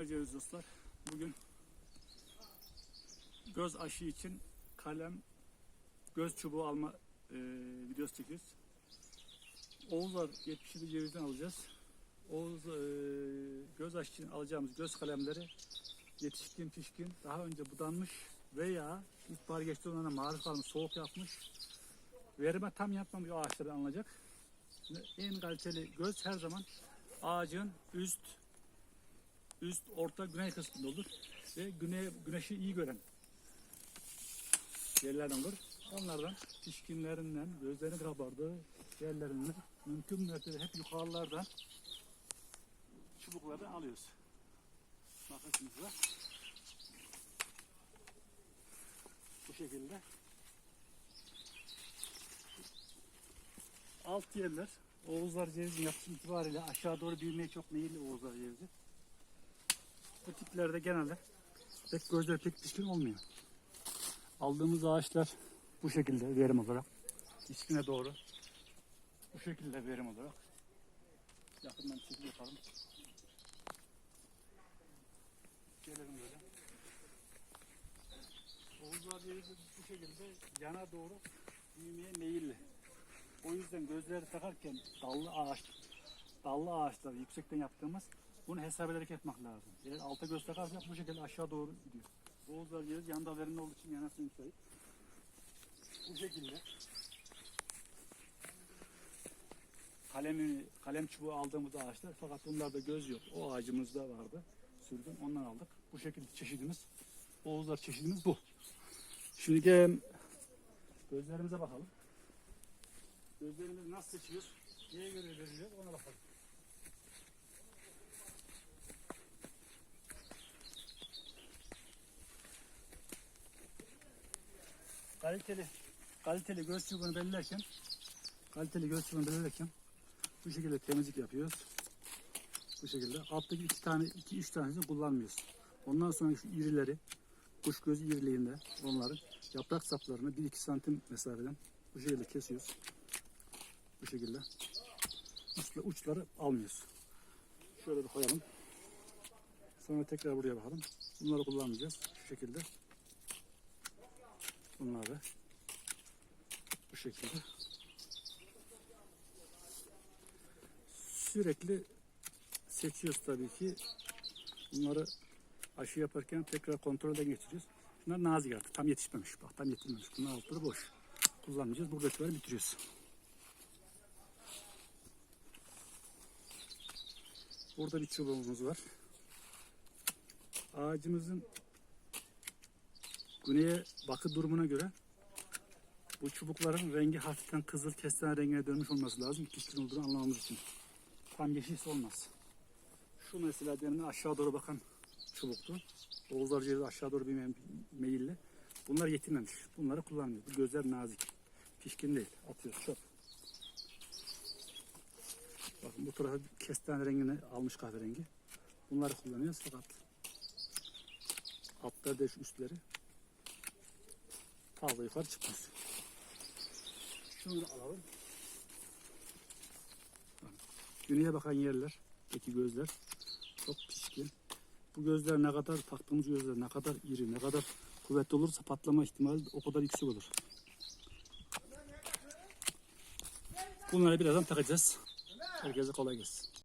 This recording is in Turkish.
Merhaba dostlar. Bugün göz aşı için kalem, göz çubuğu alma e, videosu çekiyoruz. Oğuzlar 77 cevizden alacağız. Oğuz e, göz aşı için alacağımız göz kalemleri yetişkin pişkin daha önce budanmış veya ilkbahar geçti onlara maruz kalmış soğuk yapmış verime tam yapmamış o ağaçlardan alınacak. En kaliteli göz her zaman ağacın üst üst, orta, güney kısmında olur. Ve güney, güneşi iyi gören yerlerden olur. Onlardan pişkinlerinden, gözlerini kabardığı yerlerinden mümkün mertebe hep yukarılardan çubukları alıyoruz. Makasımızla. Bu şekilde. Alt yerler, Oğuzlar cevizin yapısı itibariyle aşağı doğru büyümeye çok meyilli Oğuzlar cevizi. Bu tiplerde genelde pek gözleri pek pişkin olmuyor. Aldığımız ağaçlar bu şekilde verim olarak. Pişkine doğru. Bu şekilde verim olarak. Yakından çekim yapalım. Gelelim böyle. Oğuzlar cevizi bu şekilde yana doğru büyümeye meyilli. O yüzden gözleri takarken dallı ağaç, dallı ağaçlar yüksekten yaptığımız bunu hesap ederek yapmak lazım. Eğer alta göz takarsak bu şekilde aşağı doğru gidiyor. Oğuzlar ceviz yan dallarında olduğu için yanasını müsait. Bu şekilde kalemi, kalem çubuğu aldığımız ağaçlar fakat bunlarda göz yok. O ağacımızda vardı. Sürdüm ondan aldık. Bu şekilde çeşidimiz Oğuzlar çeşidimiz bu. Şimdi gel gözlerimize bakalım. Gözlerimizi nasıl seçiyoruz? Neye göre veriliyor ona bakalım. Kaliteli kaliteli göz çubuğunu belirlerken kaliteli göz çubuğunu belirlerken bu şekilde temizlik yapıyoruz. Bu şekilde. Alttaki iki tane, iki üç tanesini kullanmıyoruz. Ondan sonra şu irileri, kuş gözü iriliğinde onların yaprak saplarını 1-2 santim mesafeden bu şekilde kesiyoruz. Bu şekilde. Uçla, uçları almıyoruz. Şöyle bir koyalım. Sonra tekrar buraya bakalım. Bunları kullanmayacağız. Şu şekilde. Bunları bu şekilde. Sürekli seçiyoruz tabii ki. Bunları aşı yaparken tekrar kontrolden geçiriyoruz. Bunlar nazik artık. Tam yetişmemiş. Bak tam yetişmemiş. Bunlar altları boş. Kullanmayacağız. Buradakileri bitiriyoruz. Burada bir çubuğumuz var. Ağacımızın güneye bakı durumuna göre bu çubukların rengi hafiften kızıl kestane rengine dönmüş olması lazım. Pişkin olduğunu anlamamız için. Tam yeşilse olmaz. Şu mesela demin aşağı doğru bakan çubuktu. Oğuzlar cevizi aşağı doğru bir me-. Bunlar yetinmemiş. Bunları kullanmıyor. Bu gözler nazik. Pişkin değil. Atıyoruz çöp. Bakın bu tarafı kestane rengini almış kahverengi. Bunları kullanıyoruz fakat altları da şu üstleri fazla yukarı çıkmaz. Şunu alalım. Güneye bakan yerler, peki gözler çok pişkin. Bu gözler ne kadar taktığımız gözler ne kadar iri, ne kadar kuvvetli olursa patlama ihtimali o kadar yüksek olur. Bunları birazdan takacağız. Herkese kolay gelsin.